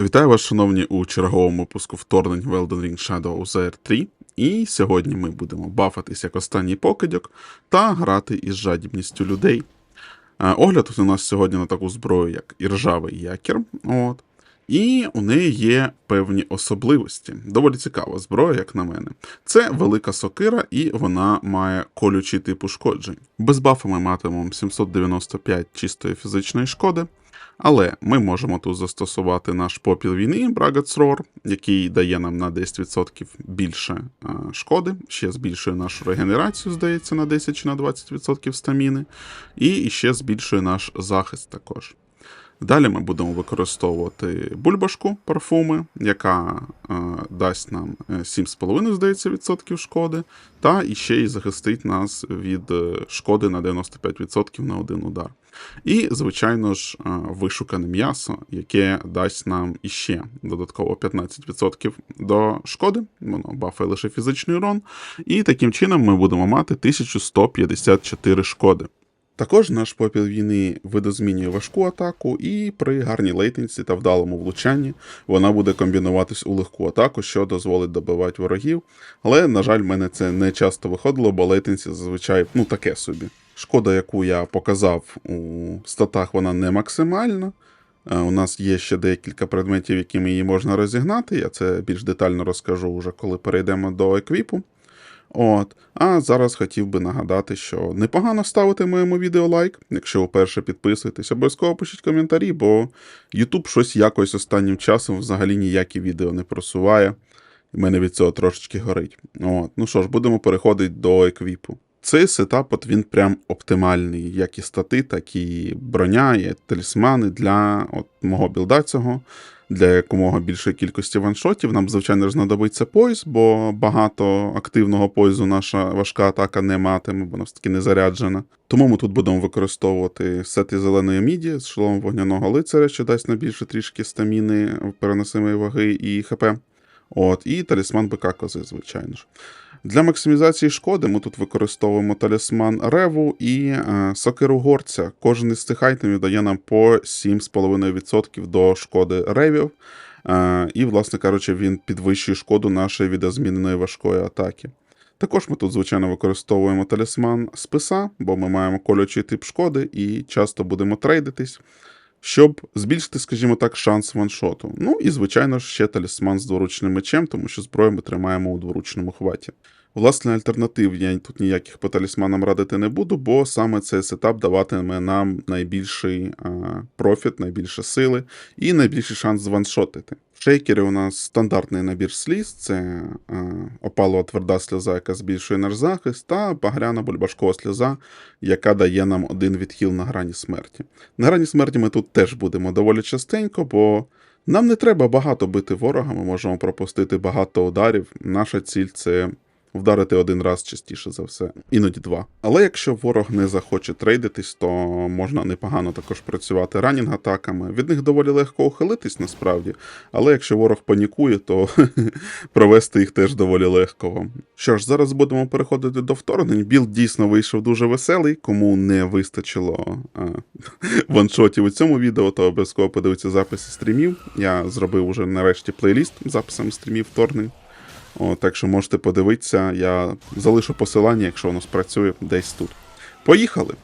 Вітаю вас, шановні, у черговому випуску вторгнень в Elden Ring Shadow ZR 3. І сьогодні ми будемо бафатись як останній покидьок та грати із жадібністю людей. Е, Огляд у нас сьогодні на таку зброю, як іржавий якір. От. І у неї є певні особливості. Доволі цікава зброя, як на мене. Це велика сокира, і вона має колючий тип ушкоджень. Без бафа ми матимемо 795 чистої фізичної шкоди. Але ми можемо тут застосувати наш попіл війни Roar, який дає нам на 10% більше е, шкоди, ще збільшує нашу регенерацію, здається, на 10 чи на 20% стаміни, і ще збільшує наш захист також. Далі ми будемо використовувати бульбашку парфуми, яка е, дасть нам е, 7,5, здається, відсотків шкоди, та іще й захистить нас від е, шкоди на 95% на один удар. І, звичайно ж, е, вишукане м'ясо, яке дасть нам іще додатково 15% до шкоди, воно бафає лише фізичний урон, і таким чином ми будемо мати 1154 шкоди. Також наш попіл війни видозмінює важку атаку, і при гарній лейтенсі та вдалому влучанні вона буде комбінуватись у легку атаку, що дозволить добивати ворогів. Але, на жаль, в мене це не часто виходило, бо лейтенсі зазвичай ну таке собі. Шкода, яку я показав у статах, вона не максимальна. Е, У нас є ще декілька предметів, якими її можна розігнати. Я це більш детально розкажу вже коли перейдемо до еквіпу. От. А зараз хотів би нагадати, що непогано ставити моєму відео лайк. Якщо вперше підписуєтесь, обов'язково пишіть коментарі, бо YouTube щось якось останнім часом взагалі ніякі відео не просуває. І мене від цього трошечки горить. От. Ну що ж, будемо переходити до еквіпу. Цей сетап, от він прям оптимальний, як і стати, так і броня, і талісмани для от мого білда цього для якомога більшої кількості ваншотів. Нам, звичайно, знадобиться пояс, бо багато активного поясу наша важка атака не матиме, бо вона все таки не заряджена. Тому ми тут будемо використовувати сети зеленої міді з шоломом вогняного лицаря, що дасть нам більше трішки стаміни, переносимої ваги і ХП. От, і талісман бика кози, звичайно ж. Для максимізації шкоди ми тут використовуємо талісман реву і е, сокиру горця. Кожен із цих айтемів дає нам по 7,5% до шкоди ревів. Е, і, власне кажучи, він підвищує шкоду нашої відозміненої важкої атаки. Також ми тут, звичайно, використовуємо талісман списа, бо ми маємо колючий тип шкоди і часто будемо трейдитись, щоб збільшити, скажімо так, шанс ваншоту. Ну і, звичайно ж, ще талісман з дворучним мечем, тому що зброю ми тримаємо у дворучному хваті. Власне, альтернатив я тут ніяких по талісманам радити не буду, бо саме цей сетап даватиме нам найбільший профіт, найбільше сили і найбільший шанс званшотити. В шейкері у нас стандартний набір сліз: це опалова тверда сльоза, яка збільшує наш захист, та багряна бульбашкова сльоза, яка дає нам один відхил на грані смерті. На грані смерті ми тут теж будемо доволі частенько, бо. Нам не треба багато бити ворога, ми можемо пропустити багато ударів. Наша ціль це вдарити один раз частіше за все, іноді два. Але якщо ворог не захоче трейдитись, то можна непогано також працювати ранінг-атаками. Від них доволі легко ухилитись насправді. Але якщо ворог панікує, то провести їх теж доволі легко. Що ж, зараз будемо переходити до вторгнень. Білд дійсно вийшов дуже веселий. Кому не вистачило а, ваншотів у цьому відео, то обов'язково подивіться записи стрімів. Я зробив уже нарешті плейліст з записами стрімів вторгнень. О, так що можете подивитися, я залишу посилання, якщо воно спрацює десь тут. Поїхали!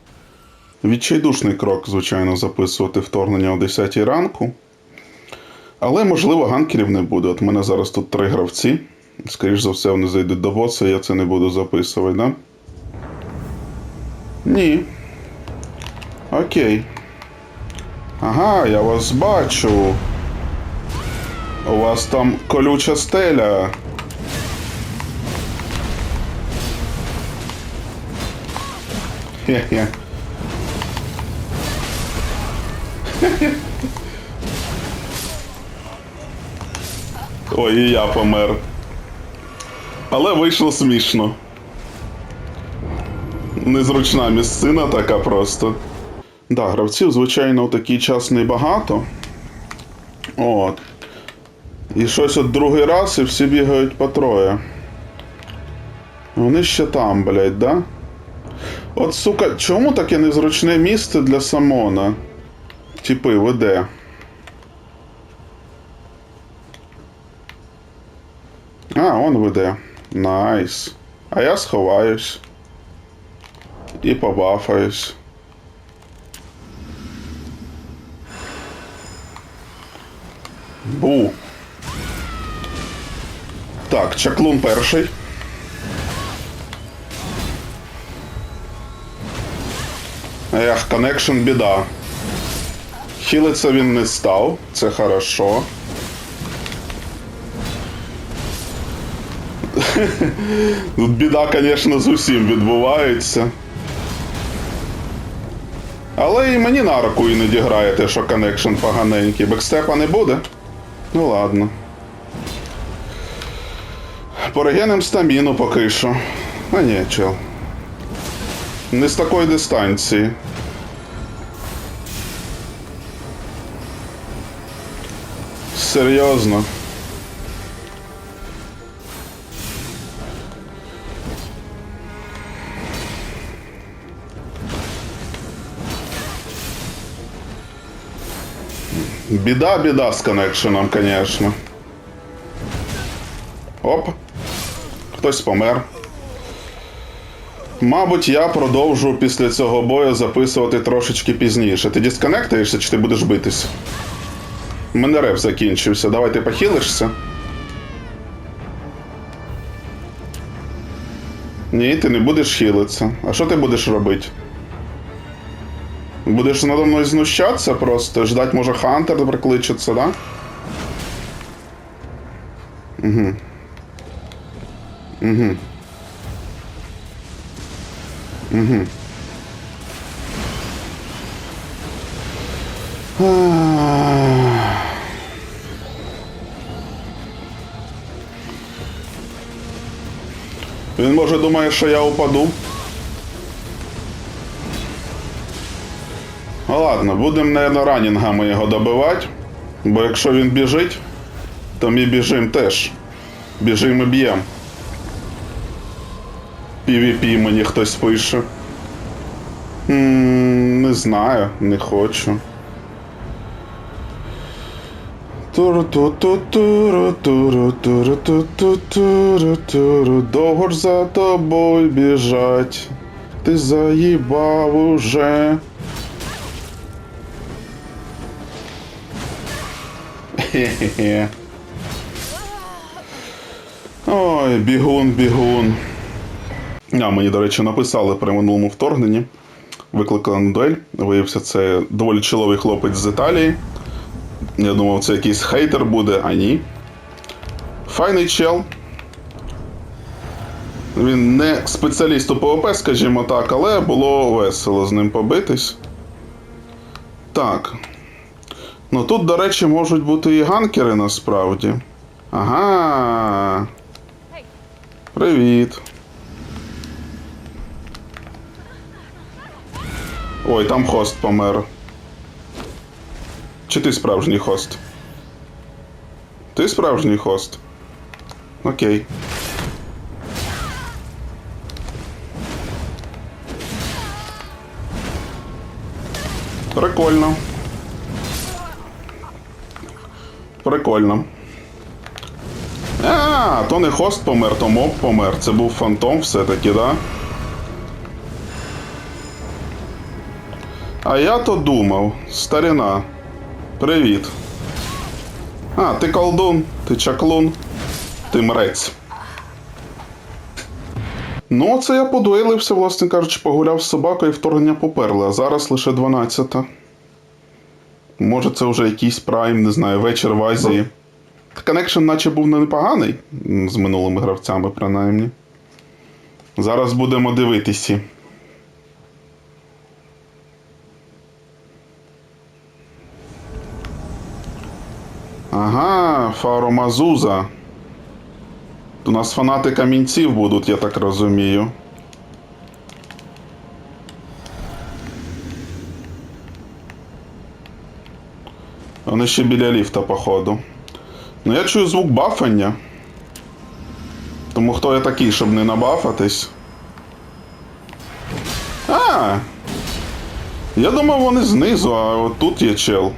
Відчайдушний крок, звичайно, записувати вторгнення о 10 ранку. Але, можливо, ганкерів не буде. От мене зараз тут три гравці. Скоріше за все, вони зайдуть до боса, я це не буду записувати, да? Ні. Окей. Ага, я вас бачу. У вас там колюча стеля. Хе-хе. Ой, і я помер. Але вийшло смішно. Незручна місцина така просто. Да, гравців, звичайно, у такий час небагато. От. І щось от другий раз і всі бігають по троє. Вони ще там, блядь, да? От, сука, чому таке незручне місце для Самона? Типи веде. А, он веде. Найс. А я сховаюсь. І побафаюсь. Бу. Так, чаклун перший. Ех, коннекшн біда. Хілиться він не став, це хорошо. Тут біда, звісно, з усім відбувається. Але і мені на руку іноді грає те, що коннекшн поганенький. Бекстепа не буде? Ну ладно. Порегенем стаміну поки що. А ні, чел. Не з такої дистанції. Серйозно. Біда, біда з коннекшеном, звісно. Оп. Хтось помер. Мабуть, я продовжу після цього бою записувати трошечки пізніше. Ти дисконектуєшся чи ти будеш битись? У мене реп закінчився. Давай ти похилишся. Ні, ти не будеш хилитися. А що ти будеш робити? Будеш надо мною знущатися просто, ждать, може, Хантер прикличеться, да? Угу. Угу. Угу. Він може думає, що я упаду. Ну ладно, будемо, наверное, ранінгами його добивати. Бо якщо він біжить, то ми біжимо теж. Біжимо і б'ємо. PvP мені хтось пише. м не знаю, не хочу. Довго ж за тобою біжать. Ти заїбав уже. Хе-хе-хе. Ой, бігун, бігун. А, мені, до речі, написали при минулому вторгненні. Викликали на дуель. Виявився, це доволі чоловий хлопець з Італії. Я думав, це якийсь хейтер буде, а ні. Файний чел. Він не спеціаліст у ПВП, скажімо так, але було весело з ним побитись. Так. Ну тут, до речі, можуть бути і ганкери насправді. Ага. Привіт. Ой, там хост помер. Чи ти справжній хост? Ти справжній хост? Окей. Прикольно. Прикольно. А, то не хост помер, то моб помер. Це був фантом все-таки, да? А я то думав, старина. Привіт. А, ти колдун, ти чаклун, ти мрець. Ну, це я подуелився, власне кажучи, погуляв з собакою і вторгнення поперли, а зараз лише 12. Може, це вже якийсь прайм, не знаю, вечір в Азії. Коннекшн наче був непоганий з минулими гравцями, принаймні. Зараз будемо дивитися. Ага, Фаро Мазуза. У нас фанати камінців будуть, я так розумію. Вони ще біля ліфта, походу. Ну я чую звук бафання. Тому хто я такий, щоб не набафатись? А! Я думав, вони знизу, а от тут є чел.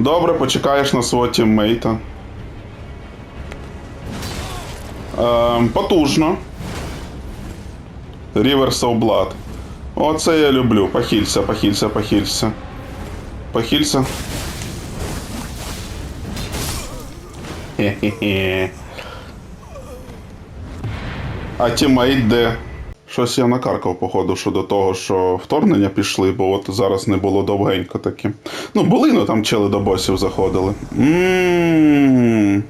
Добре, почекаєш на свого тіммейта. Ем, потужно. Rivers of Blood. Оце я люблю. Похилься, похилься, похилься. Похилься. Хе-хе-хе. А тімейт де? Щось я накаркав, походу, щодо того, що вторгнення пішли, бо от зараз не було довгенько таки. Ну, були, ну там чели до босів заходили. Ммм.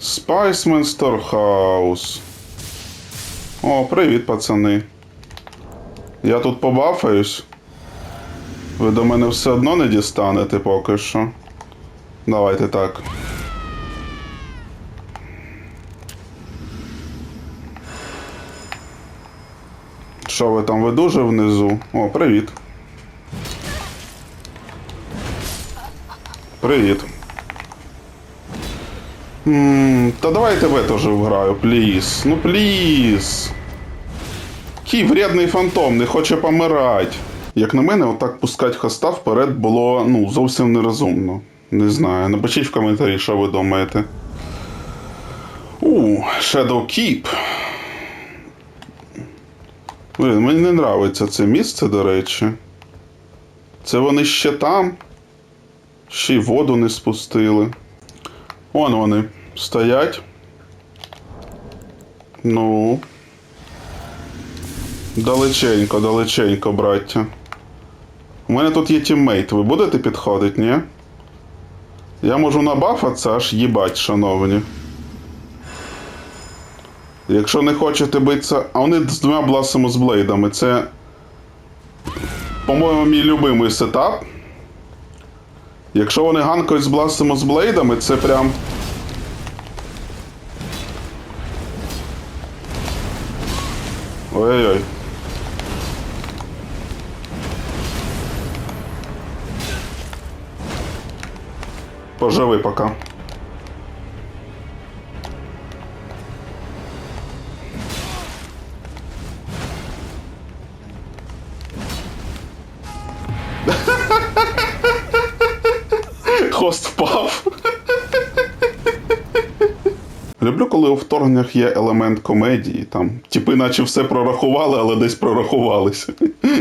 Spiceman Storehouse. О, привіт, пацани. Я тут побафаюсь. Ви до мене все одно не дістанете поки що. Давайте так. Що ви там ви дуже внизу? О, привіт. Привіт. м та давай тебе теж вграю, пліз. Ну пліз. Кій вредний фантом, не хоче помирати. Як на мене, отак пускати хоста вперед було ну, зовсім нерозумно. Не знаю. Напишіть в коментарі, що ви думаєте. У, Shadow Keep. Блін, мені не подобається це місце, до речі. Це вони ще там. Ще й воду не спустили. Вон вони стоять. Ну. Далеченько, далеченько, браття. У мене тут є тіммейт. Ви будете підходити, ні? Я можу набафатися, аж їбать, шановні. Якщо не хочете битися. А вони з двома бласами з блейдами. Це. По-моєму, мій любимий сетап. Якщо вони ганкають з бласами з блейдами, це прям. Ой-ой-ой. Поживи пока. Люблю, коли у вторгненнях є елемент комедії. Там, типи, наче все прорахували, але десь прорахувалися.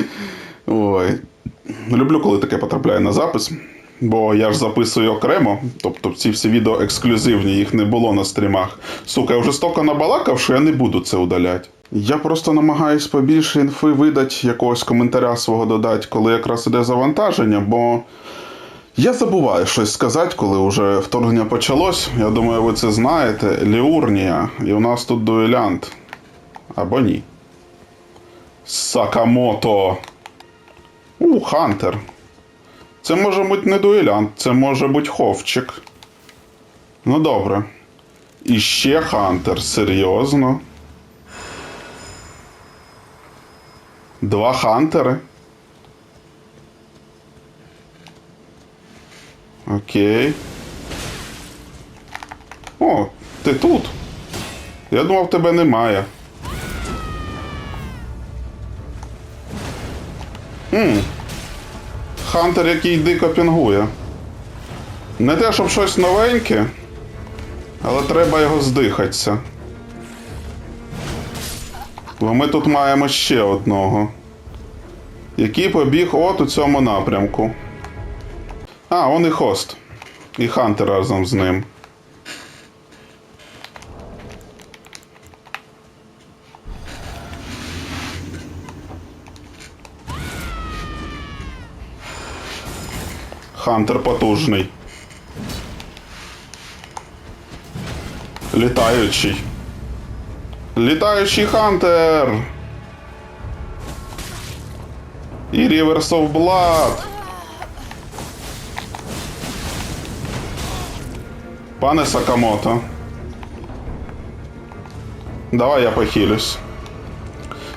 Ой. Люблю, коли таке потрапляє на запис. Бо я ж записую окремо, тобто ці всі відео ексклюзивні, їх не було на стрімах. Сука, я вже стільки набалакав, що я не буду це удаляти. Я просто намагаюсь побільше інфи видати, якогось коментаря свого додати, коли якраз іде завантаження, бо я забуваю щось сказати, коли вже вторгнення почалось. Я думаю, ви це знаєте. Ліурнія. І у нас тут дуелянт. Або ні. Сакамото. У, Хантер. Це може бути не дуелянт, це може бути ховчик. Ну добре. І ще Хантер, серйозно. Два Хантери. Окей. О, ти тут. Я думав, тебе немає. Хм. Хантер, який дико пінгує. Не те, щоб щось новеньке, але треба його здихатися. Бо ми тут маємо ще одного. Який побіг от у цьому напрямку. А, он і хост. І Хантер разом з ним. Хантер потужний. Літаючий. Літаючий Хантер. І Rivers of Blood. Пане Сакамото. Давай я похилюсь.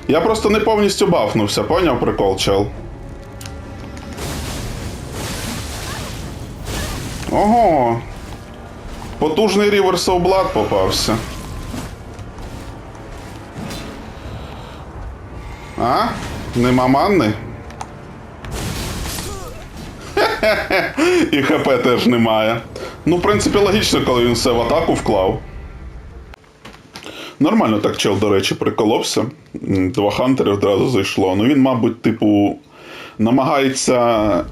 Я просто не повністю бафнувся, поняв прикол, чел? Ого. Потужний of Blood попався. А? Нема манни? І ХП теж немає. Ну, в принципі, логічно, коли він все в атаку вклав. Нормально так чел, до речі, приколовся. Два хантери одразу зайшло. Ну він, мабуть, типу, намагається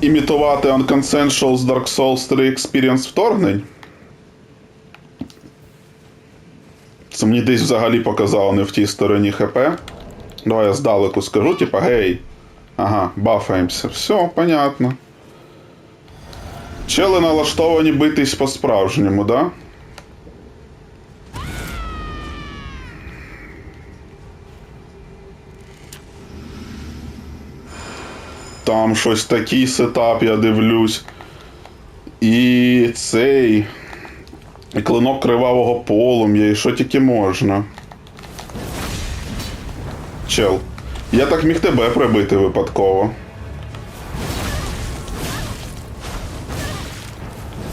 імітувати Unconsensual з Dark Souls 3 Experience вторгнень. Це мені десь взагалі показало не в тій стороні ХП. Давай я здалеку скажу, типа, гей. Ага, бафаємося. Все, понятно. Чели налаштовані битись по-справжньому, да? Там щось такий сетап, я дивлюсь. І цей. І клинок кривавого полум'я, і що тільки можна. Чел. Я так міг тебе прибити випадково.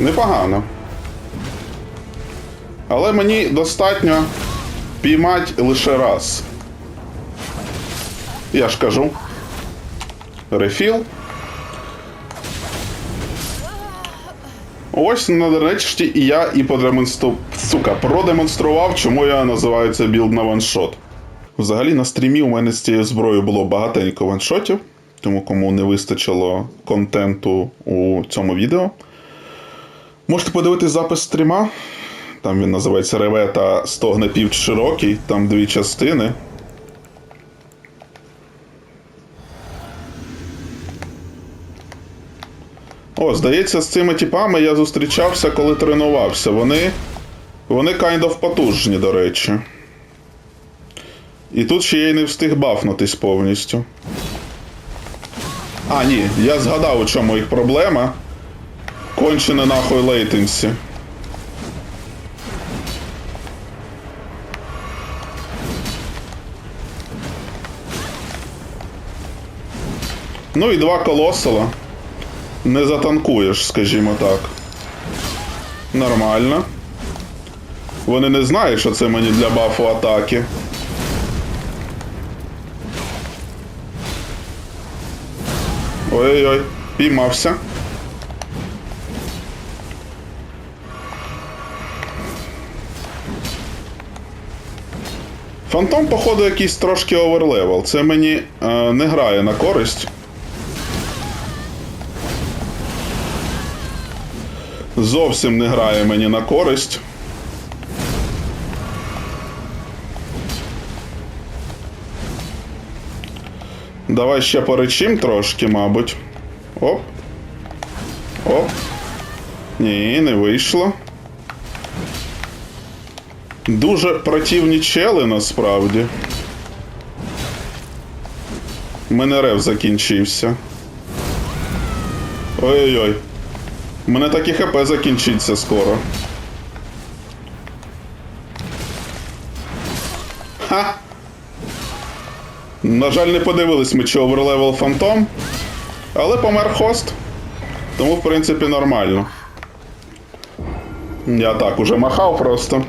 Непогано. Але мені достатньо піймати лише раз. Я ж кажу. Рефіл. Ось нарешті і я і продемонстру... Сука, продемонстрував, чому я називаю це білд на ваншот. Взагалі на стрімі у мене з цією зброєю було багатенько ваншотів, тому кому не вистачило контенту у цьому відео. Можете подивитись запис стріма. Там він називається Ревета стогне півч широкий, там дві частини. О, здається, з цими типами я зустрічався, коли тренувався. Вони. Вони kind of потужні, до речі. І тут ще я й не встиг бафнутись повністю. А, ні, я згадав, у чому їх проблема. Кончене нахуй лейтенсі. Ну і два колосала. Не затанкуєш, скажімо так. Нормально. Вони не знають, що це мені для бафу атаки. Ой-ой-ой, піймався. Фантом, походу, якийсь трошки оверлевел. Це мені е, не грає на користь. Зовсім не грає мені на користь. Давай ще поречим трошки, мабуть. Оп. Оп. Ні, не вийшло. Дуже противні чели насправді. У мене рев закінчився. Ой-ой-ой. У мене так і ХП закінчиться скоро. Ха! На жаль, не подивились ми, чи оверлевел фантом. Але помер хост. Тому, в принципі, нормально. Я так уже махав просто.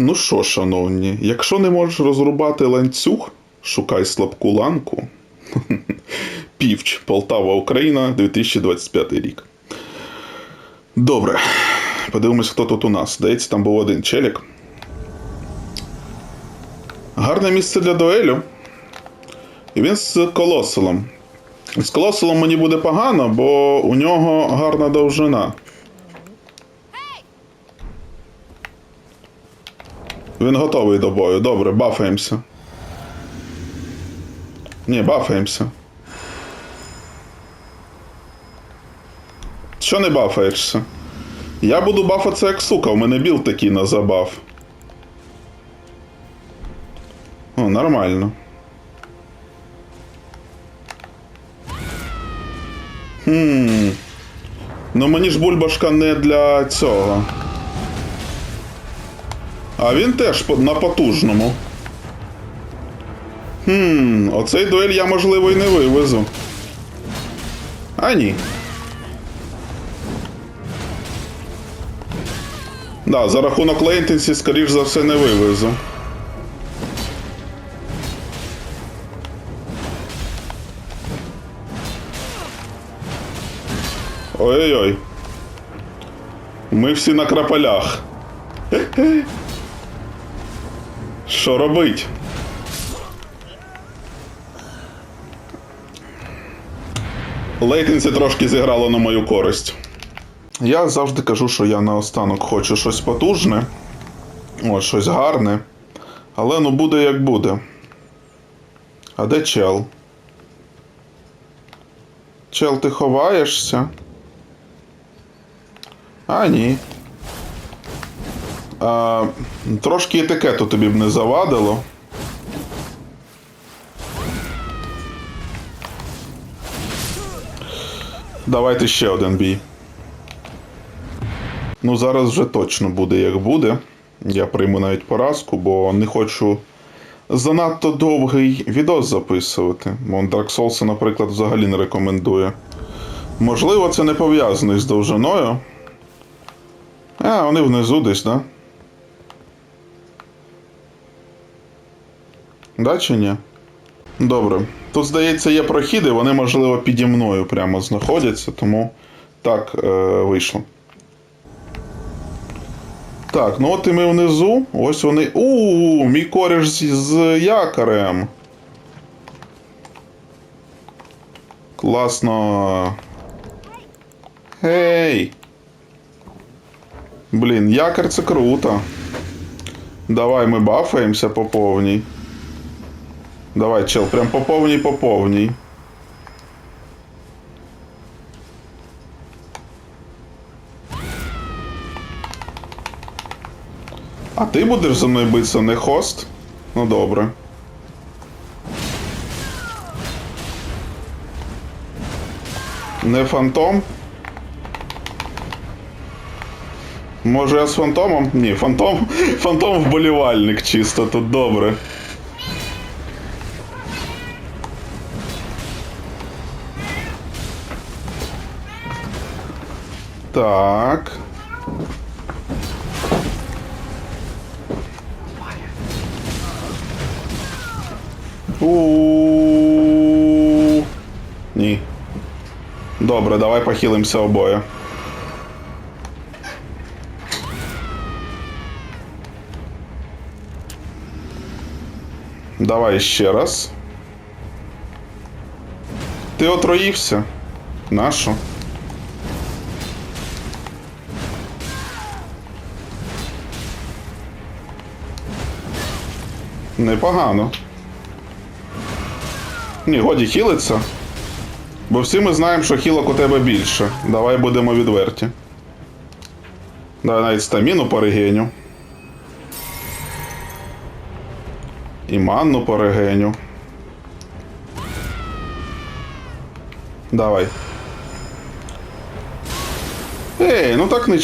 Ну що, шановні, якщо не можеш розрубати ланцюг, шукай слабку ланку. Півч, Полтава, Україна, 2025 рік. Добре. Подивимось, хто тут у нас. Здається, там був один челік. Гарне місце для дуелю. І він з колосилом. З колосилом мені буде погано, бо у нього гарна довжина. Він готовий до бою. Добре, бафаємося. Ні, бафаємося. Що не бафаєшся? Я буду бафатися як сука, у мене білд такий на забаф. О, нормально. Хм. Ну мені ж бульбашка не для цього. А він теж на потужному. Хм, оцей дуель я, можливо, і не вивезу. А ні. Да, за рахунок лейтенсі, скоріш за все, не вивезу. Ой-ой-ой. Ми всі на крапалях. Що робить? Лейтенсі трошки зіграло на мою користь. Я завжди кажу, що я наостанок хочу щось потужне, от, щось гарне. Але ну буде як буде. А де чел? Чел, ти ховаєшся? А, ні. А, трошки етикету тобі б не завадило. Давайте ще один бій. Ну, зараз вже точно буде як буде. Я прийму навіть поразку, бо не хочу занадто довгий відос записувати. Вон Dark Souls, наприклад, взагалі не рекомендує. Можливо, це не пов'язано із довжиною. А, вони внизу десь, да? Да чи ні? Добре. Тут, здається, є прохіди, вони, можливо, піді мною прямо знаходяться, тому так е, вийшло. Так, ну от і ми внизу. Ось вони. У, мій кореш з, з якорем. Класно. Гей. Блін, якор це круто. Давай ми бафаємося по повній. Давай, чел, прям по повній по повній. А ти будеш за мною битися, не хост? Ну добре. Не фантом? Може я з фантомом? Ні, фантом. Фантом вболівальник чисто тут добре. Так. У. Ні. Добре, давай похилимося обоє. Давай ще раз. Ти отруївся? Нащо? Непогано. Ні, годі хілиться. Бо всі ми знаємо, що хілок у тебе більше. Давай будемо відверті. Давай навіть стаміну перегеню. І манну перегеню. Давай. Ей, ну так не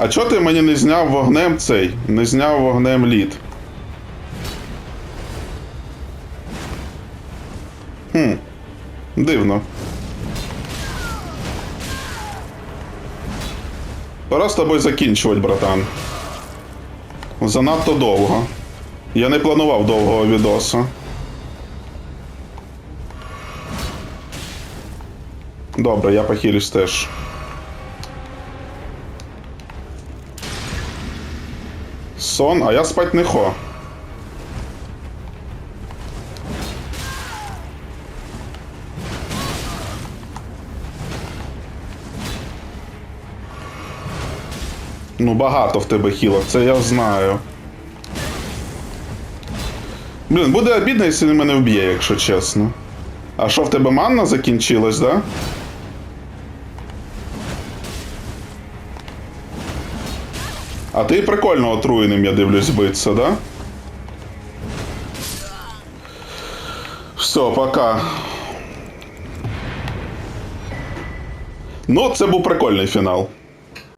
А чого ти мені не зняв вогнем цей? Не зняв вогнем лід? Хм. Дивно. Пора з тобою закінчувати, братан. Занадто довго. Я не планував довгого відоса. Добре, я похилюсь теж. Сон, а я спать не хо. Ну, багато в тебе хілок, це я знаю. Блін, буде обідно, якщо він мене вб'є, якщо чесно. А що в тебе манна закінчилась, да? А ти прикольно отруєним, я дивлюсь, биться, да? Все, пока. Ну, це був прикольний фінал.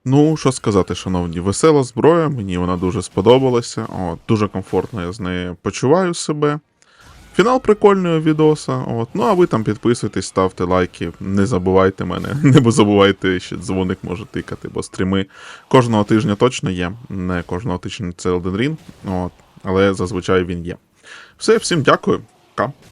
Ну, що сказати, шановні, весела зброя, мені вона дуже сподобалася. О, дуже комфортно я з нею почуваю себе. Фінал прикольного відоса. От. Ну а ви там підписуйтесь, ставте лайки, не забувайте мене, не забувайте, ще дзвоник може тикати, бо стріми кожного тижня точно є. Не кожного тижня це Elden Ring, от, але зазвичай він є. Все, всім дякую. Пока.